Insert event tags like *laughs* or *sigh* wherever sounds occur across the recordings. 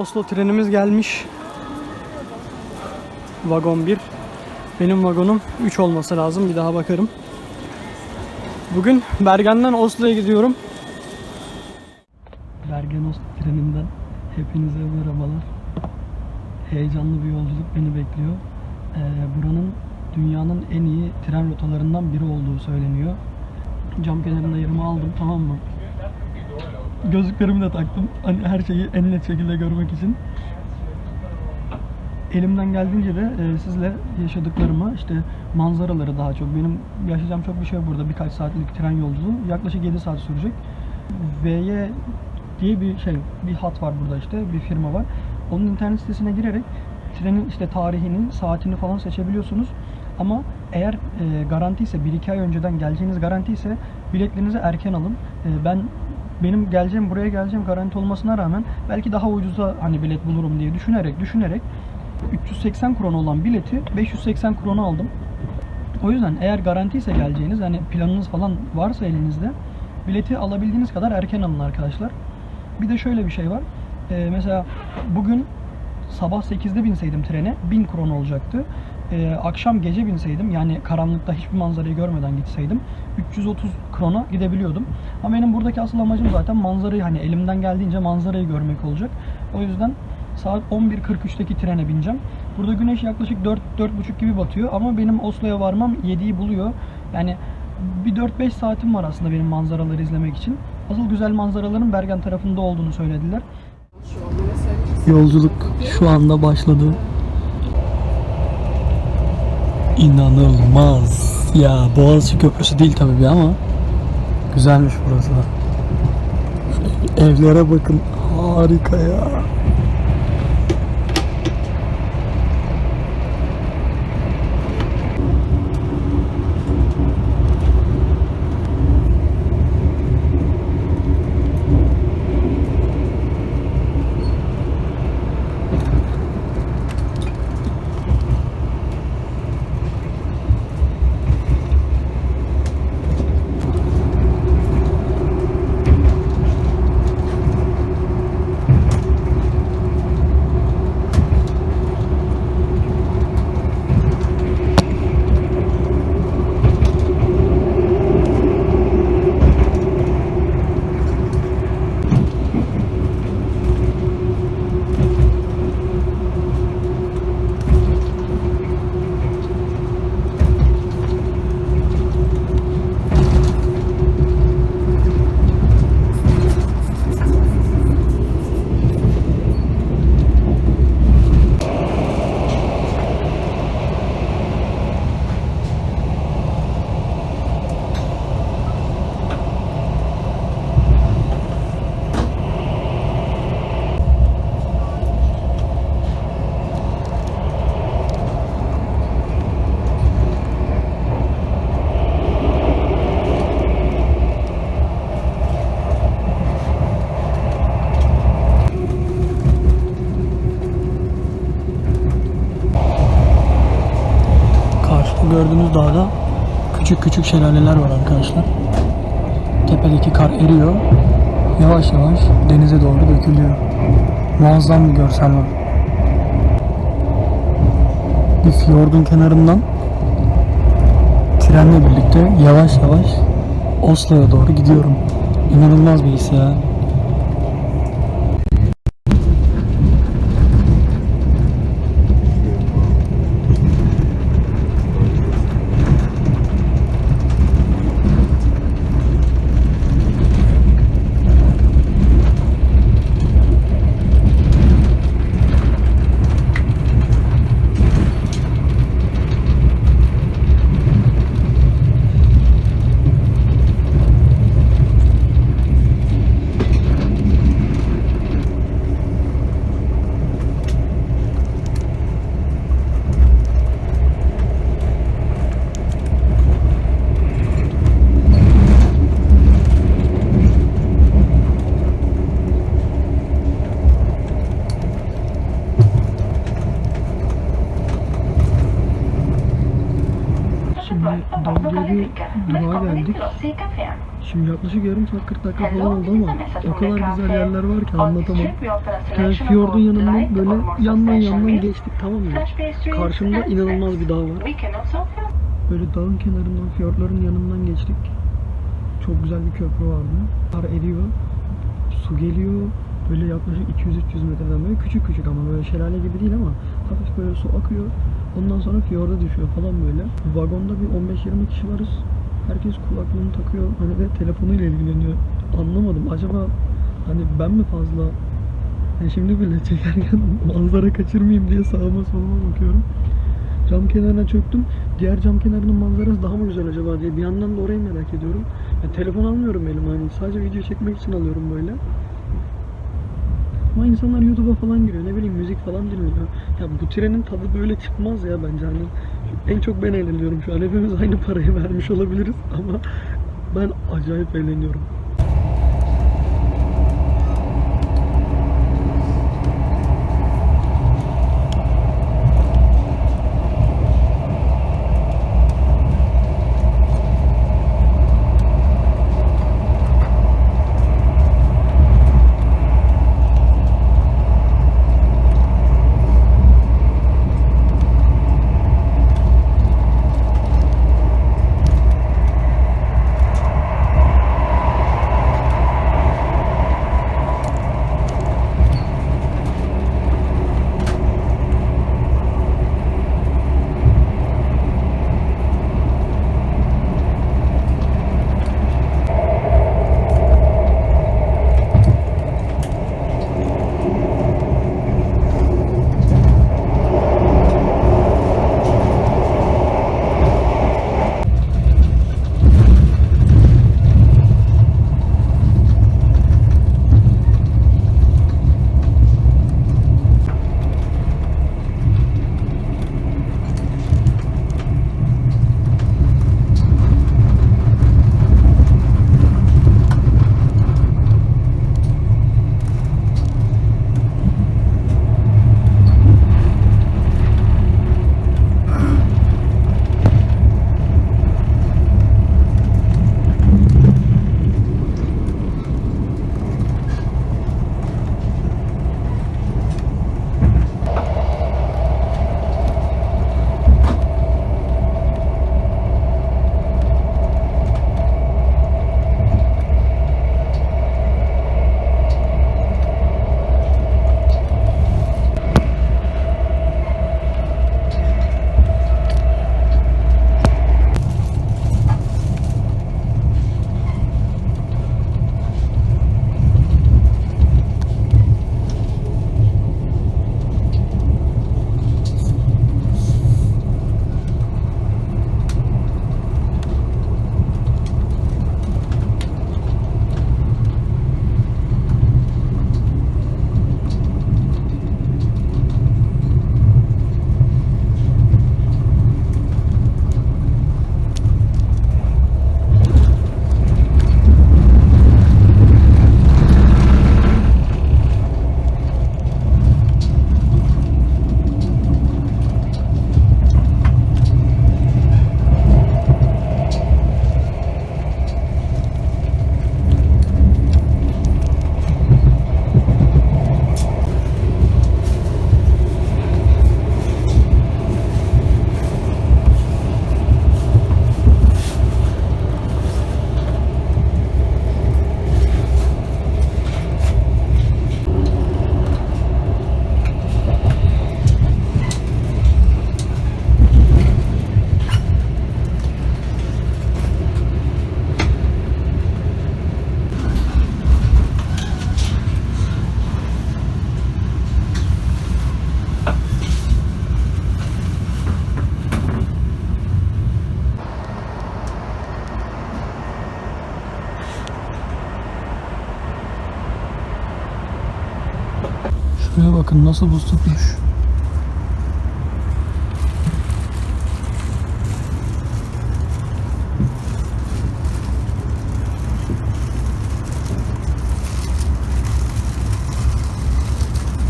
Oslo trenimiz gelmiş. Vagon 1. Benim vagonum 3 olması lazım. Bir daha bakarım. Bugün Bergen'den Oslo'ya gidiyorum. Bergen Oslo treninden hepinize merhabalar. Heyecanlı bir yolculuk beni bekliyor. Ee, buranın dünyanın en iyi tren rotalarından biri olduğu söyleniyor. Cam kenarında yerimi aldım tamam mı? Gözlüklerimi de taktım. Hani her şeyi en net şekilde görmek için. Elimden geldiğince de e, sizle yaşadıklarımı, işte manzaraları daha çok. Benim yaşayacağım çok bir şey burada. Birkaç saatlik tren yolculuğu. Yaklaşık 7 saat sürecek. VY diye bir şey, bir hat var burada işte, bir firma var. Onun internet sitesine girerek trenin işte tarihini, saatini falan seçebiliyorsunuz. Ama eğer e, garanti ise 1-2 ay önceden geleceğiniz garanti ise biletlerinizi erken alın. E, ben benim geleceğim buraya geleceğim garanti olmasına rağmen belki daha ucuza hani bilet bulurum diye düşünerek düşünerek 380 krona olan bileti 580 krona aldım. O yüzden eğer garanti ise geleceğiniz hani planınız falan varsa elinizde bileti alabildiğiniz kadar erken alın arkadaşlar. Bir de şöyle bir şey var. Ee, mesela bugün sabah 8'de binseydim trene 1000 kron olacaktı. Ee, akşam gece binseydim yani karanlıkta hiçbir manzarayı görmeden gitseydim 330 krona gidebiliyordum. Ama benim buradaki asıl amacım zaten manzarayı hani elimden geldiğince manzarayı görmek olacak. O yüzden saat 11.43'teki trene bineceğim. Burada güneş yaklaşık 4 4.30 gibi batıyor ama benim Oslo'ya varmam 7'yi buluyor. Yani bir 4-5 saatim var aslında benim manzaraları izlemek için. Asıl güzel manzaraların Bergen tarafında olduğunu söylediler. Yolculuk şu anda başladı. İnanılmaz. Ya Boğaziçi Köprüsü değil tabii bir ama güzelmiş burası da. Evlere bakın. Harika ya. Karşıda gördüğünüz dağda küçük küçük şelaleler var arkadaşlar. Tepedeki kar eriyor. Yavaş yavaş denize doğru dökülüyor. Muazzam bir görsel var. Bir fiyordun kenarından trenle birlikte yavaş yavaş Oslo'ya doğru gidiyorum. İnanılmaz bir his ya. Dalgeli durağa geldik. Şimdi yaklaşık yarım saat 40 dakika falan oldu ama o kadar güzel yerler var ki anlatamam. Tane fiyordun yanından böyle yandan yandan geçtik tamam mı? Karşımda inanılmaz bir dağ var. Böyle dağın kenarından, fiyorların yanından geçtik. Çok güzel bir köprü vardı. Kar eriyor, su geliyor. Böyle yaklaşık 200-300 metreden böyle küçük küçük ama böyle şelale gibi değil ama hafif böyle su akıyor. Ondan sonra fiyorda düşüyor falan böyle. Vagonda bir 15-20 kişi varız. Herkes kulaklığını takıyor hani ve telefonuyla ilgileniyor. Anlamadım acaba hani ben mi fazla yani şimdi bile çekerken *laughs* manzara kaçırmayayım diye sağıma soluma bakıyorum. Cam kenarına çöktüm. Diğer cam kenarının manzarası daha mı güzel acaba diye bir yandan da orayı merak ediyorum. Ya, telefon almıyorum elime hani sadece video çekmek için alıyorum böyle. Ama insanlar YouTube'a falan giriyor. Ne bileyim müzik falan dinliyor. Ya bu trenin tadı böyle çıkmaz ya bence hani. En çok ben eğleniyorum şu an. Hepimiz aynı parayı vermiş olabiliriz ama ben acayip eğleniyorum. Nasıl buz tutmuş.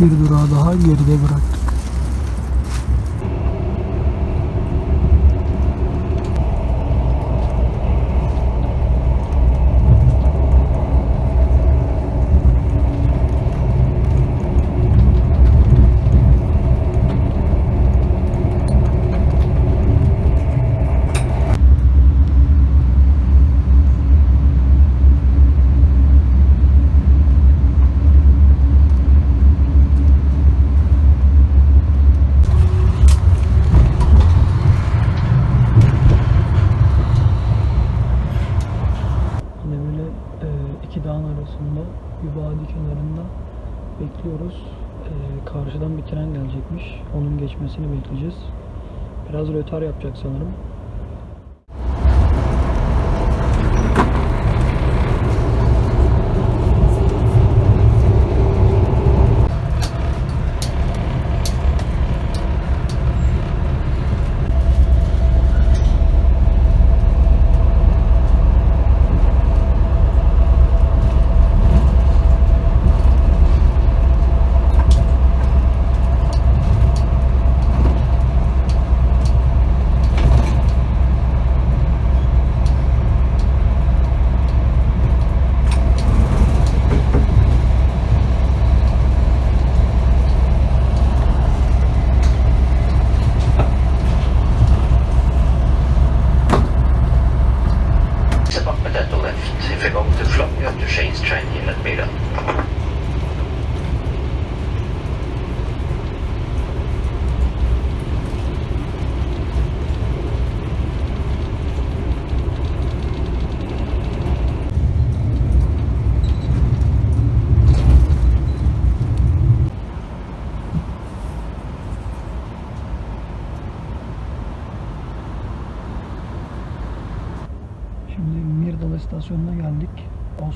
Bir durağı daha geride bıraktık. bekliyoruz. Ee, karşıdan bir tren gelecekmiş. Onun geçmesini bekleyeceğiz. Biraz rötar yapacak sanırım.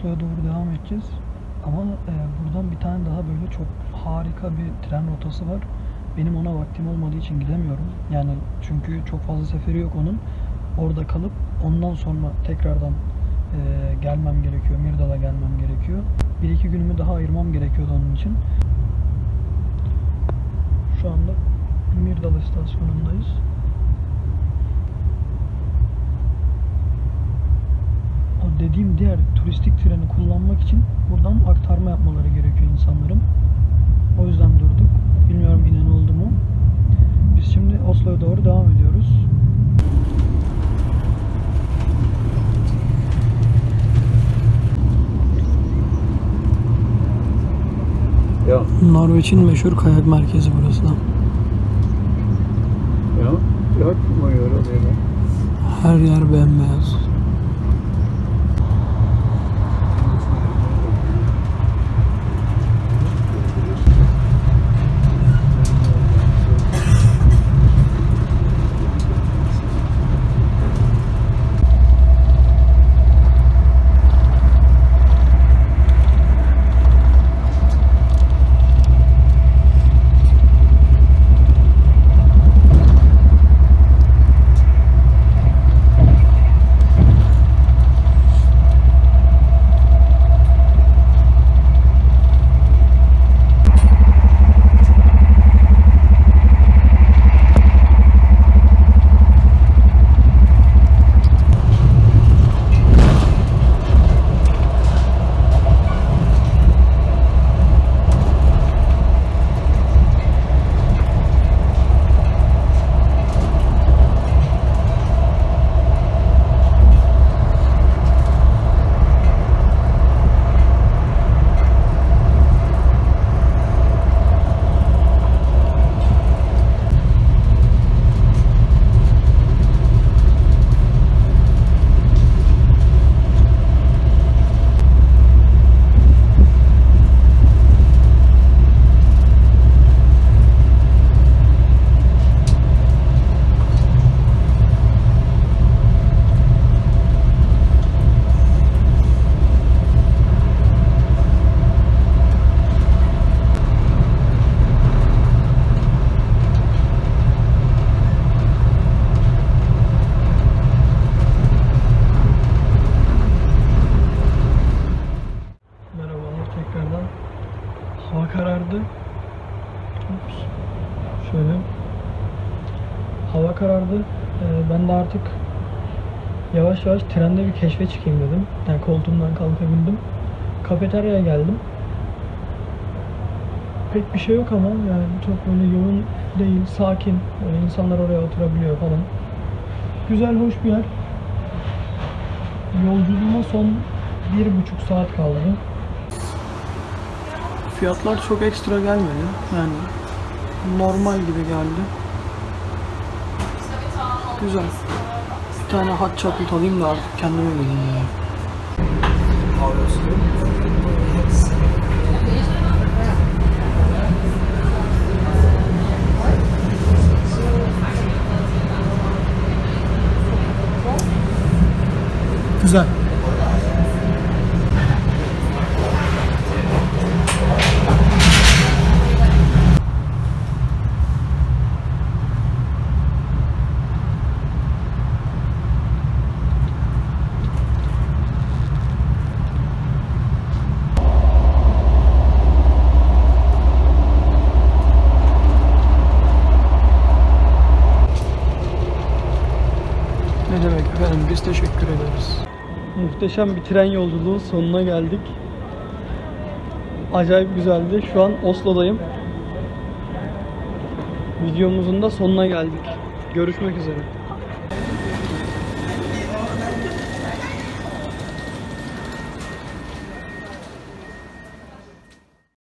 Oslo'ya doğru devam edeceğiz. Ama e, buradan bir tane daha böyle çok harika bir tren rotası var. Benim ona vaktim olmadığı için gidemiyorum. Yani çünkü çok fazla seferi yok onun. Orada kalıp ondan sonra tekrardan e, gelmem gerekiyor. Mirdal'a gelmem gerekiyor. Bir iki günümü daha ayırmam gerekiyordu onun için. Şu anda Mirdal istasyonundayız. o dediğim turistik treni kullanmak için buradan aktarma yapmaları gerekiyor insanların. O yüzden durduk. Bilmiyorum inen oldu mu. Biz şimdi Oslo'ya doğru devam ediyoruz. Ja, Norveç'in meşhur kayak merkezi burası da. ja, har man göra det. Her yer bembeyaz. Yavaş yavaş trende bir keşfe çıkayım dedim. Yani koltuğumdan kalkabildim. Kafeteryaya geldim. Pek bir şey yok ama yani çok böyle yoğun değil, sakin. Böyle insanlar oraya oturabiliyor falan. Güzel, hoş bir yer. Yolculuğuma son bir buçuk saat kaldı. Fiyatlar çok ekstra gelmedi. Yani normal gibi geldi. Güzel. Tane hot chocolate alayım da artık kendime geleyim ya. Güzel. Ne demek efendim biz teşekkür ederiz. Muhteşem bir tren yolculuğu sonuna geldik. Acayip güzeldi. Şu an Oslo'dayım. Videomuzun da sonuna geldik. Görüşmek üzere.